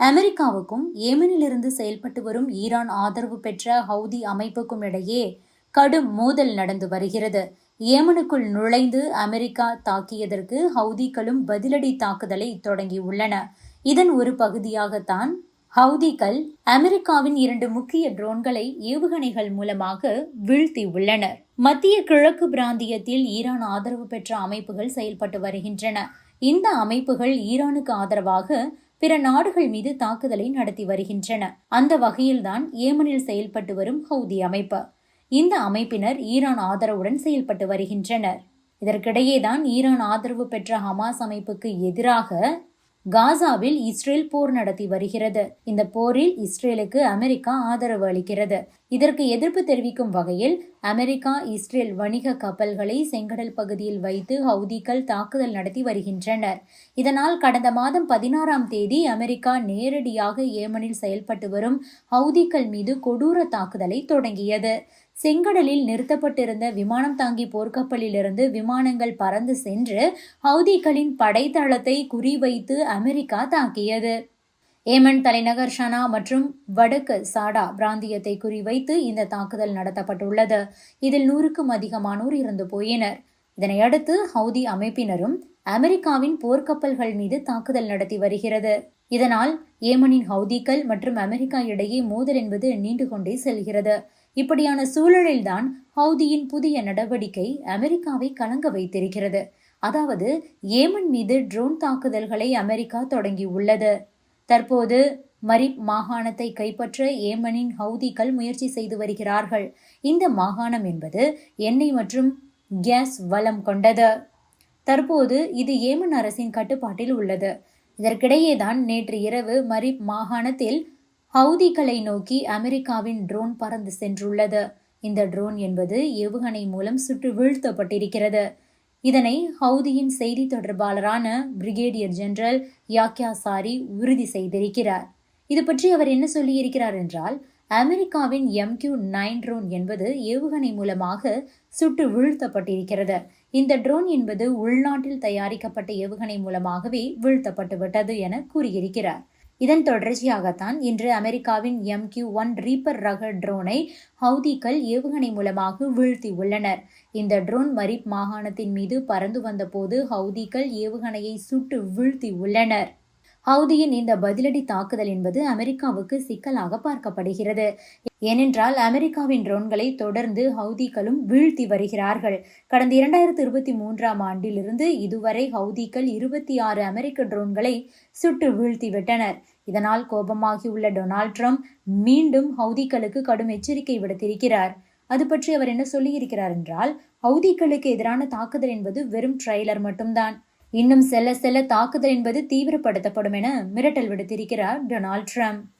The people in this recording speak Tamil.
அமெரிக்காவுக்கும் ஏமனிலிருந்து செயல்பட்டு வரும் ஈரான் ஆதரவு பெற்ற ஹவுதி அமைப்புக்கும் இடையே கடும் மோதல் நடந்து வருகிறது. ஏமனுக்குள் நுழைந்து அமெரிக்கா தாக்கியதற்கு ஹவுதிகளும் பதிலடி தாக்குதலை தொடங்கியுள்ளன. இதன் ஒரு பகுதியாகத்தான் ஹவுதிகள் அமெரிக்காவின் இரண்டு முக்கிய ட்ரோன்களை ஏவுகணைகள் மூலமாக வீழ்த்தி உள்ளனர் மத்திய கிழக்கு பிராந்தியத்தில் ஈரான் ஆதரவு பெற்ற அமைப்புகள் செயல்பட்டு வருகின்றன. இந்த அமைப்புகள் ஈரானுக்கு ஆதரவாக பிற நாடுகள் மீது தாக்குதலை நடத்தி வருகின்றன. அந்த வகையில்தான் ஏமனில் செயல்பட்டு வரும் ஹவுதி அமைப்பு. இந்த அமைப்பினர் ஈரான் ஆதரவுடன் செயல்பட்டு வருகின்றனர். இதற்கிடையேதான் ஈரான் ஆதரவு பெற்ற ஹமாஸ் அமைப்புக்கு எதிராக காசாவில் இஸ்ரேல் போர் நடத்தி வருகிறது. இந்த போரில் இஸ்ரேலுக்கு அமெரிக்கா ஆதரவு அளிக்கிறது. இதற்கு எதிர்ப்பு தெரிவிக்கும் வகையில் அமெரிக்கா இஸ்ரேல் வணிக கப்பல்களை செங்கடல் பகுதியில் வைத்து ஹவுதிகள் தாக்குதல் நடத்தி வருகின்றனர். இதனால் கடந்த மாதம் பதினாறாம் தேதி அமெரிக்கா நேரடியாக ஏமனில் செயல்பட்டு வரும் ஹவுதிகள் மீது கொடூர தாக்குதலை தொடங்கியது. செங்கடலில் நிறுத்தப்பட்டிருந்த விமானம் தாங்கி போர்க்கப்பலிலிருந்து விமானங்கள் பறந்து சென்று ஹவுதிகளின் படைத்தளத்தை குறிவைத்து அமெரிக்கா தாக்கியது. ஏமன் தலைநகர் ஷனா மற்றும் வடக்கு சாடா பிராந்தியத்தை குறிவைத்து இந்த தாக்குதல் நடத்தப்பட்டுள்ளது. இதில் நூறுக்கும் அதிகமானோர் இறந்து போயினர். இதனையடுத்து ஹவுதி அமைப்பினரும் அமெரிக்காவின் போர்க்கப்பல்கள் மீது தாக்குதல் நடத்தி வருகிறது. இதனால் ஏமனின் ஹவுதிகள் மற்றும் அமெரிக்கா இடையே மோதல் என்பது நீண்டு கொண்டே செல்கிறது. இப்படியான சூழலில்தான் ஹவுதியின் புதிய நடவடிக்கை அமெரிக்காவை கலங்க வைத்திருக்கிறது. அதாவது ஏமன் மீது ட்ரோன் தாக்குதல்களை அமெரிக்கா தொடங்கியுள்ளது. தற்போது மரிப் மாகாணத்தை கைப்பற்ற ஏமனின் ஹவுதிகள் முயற்சி செய்து வருகிறார்கள். இந்த மாகாணம் என்பது எண்ணெய் மற்றும் கேஸ் வளம் கொண்டது. தற்போது இது ஏமன் அரசின் கட்டுப்பாட்டில் உள்ளது. இதற்கிடையேதான் நேற்று இரவு மரிப் மாகாணத்தில் ஹவுதிகளை நோக்கி அமெரிக்காவின் ட்ரோன் பறந்து சென்றுள்ளது. இந்த ட்ரோன் என்பது ஏவுகணை மூலம் சுட்டு வீழ்த்தப்பட்டிருக்கிறது. இதனை ஹவுதியின் செய்தி தொடர்பாளரான பிரிகேடியர் ஜெனரல் யாக்யா சாரி உறுதி செய்திருக்கிறார். இது பற்றி அவர் என்ன சொல்லியிருக்கிறார் என்றால் அமெரிக்காவின் எம்கியூ நைன் ட்ரோன் என்பது ஏவுகணை மூலமாக சுட்டு வீழ்த்தப்பட்டிருக்கிறது. இந்த ட்ரோன் என்பது உள்நாட்டில் தயாரிக்கப்பட்ட ஏவுகணை மூலமாகவே வீழ்த்தப்பட்டுவிட்டது என கூறியிருக்கிறார். இதன் தொடர்ச்சியாகத்தான் இன்று அமெரிக்காவின் எம் கியூ ஒன் ரீப்பர் ரக ட்ரோனை ஹவுதிகள் ஏவுகணை மூலமாக வீழ்த்தி உள்ளனர் இந்த ட்ரோன் மரிப் மாகாணத்தின் மீது பறந்து வந்தபோது ஹவுதிகள் ஏவுகணையை சுட்டு வீழ்த்தி உள்ளனர் ஹவுதியின் இந்த பதிலடி தாக்குதல் என்பது அமெரிக்காவுக்கு சிக்கலாக பார்க்கப்படுகிறது. ஏனென்றால் அமெரிக்காவின் ட்ரோன்களை தொடர்ந்து ஹவுதிகளும் வீழ்த்தி வருகிறார்கள். கடந்த இரண்டாயிரத்தி இருபத்தி மூன்றாம் ஆண்டிலிருந்து இதுவரை ஹவுதிகள் இருபத்தி ஆறு அமெரிக்க ட்ரோன்களை சுட்டு வீழ்த்திவிட்டனர் இதனால் கோபமாகியுள்ள டொனால்ட் ட்ரம்ப் மீண்டும் ஹவுதிகளுக்கு கடும் எச்சரிக்கை விடுத்திருக்கிறார். அது பற்றி அவர் என்ன சொல்லியிருக்கிறார் என்றால் ஹவுதிகளுக்கு எதிரான தாக்குதல் என்பது வெறும் ட்ரெய்லர் மட்டும்தான். இன்னும் செல்ல செல்ல தாக்குதல் என்பது தீவிரப்படுத்தப்படும் என மிரட்டல் விடுத்திருக்கிறார் டொனால்ட் ட்ரம்ப்.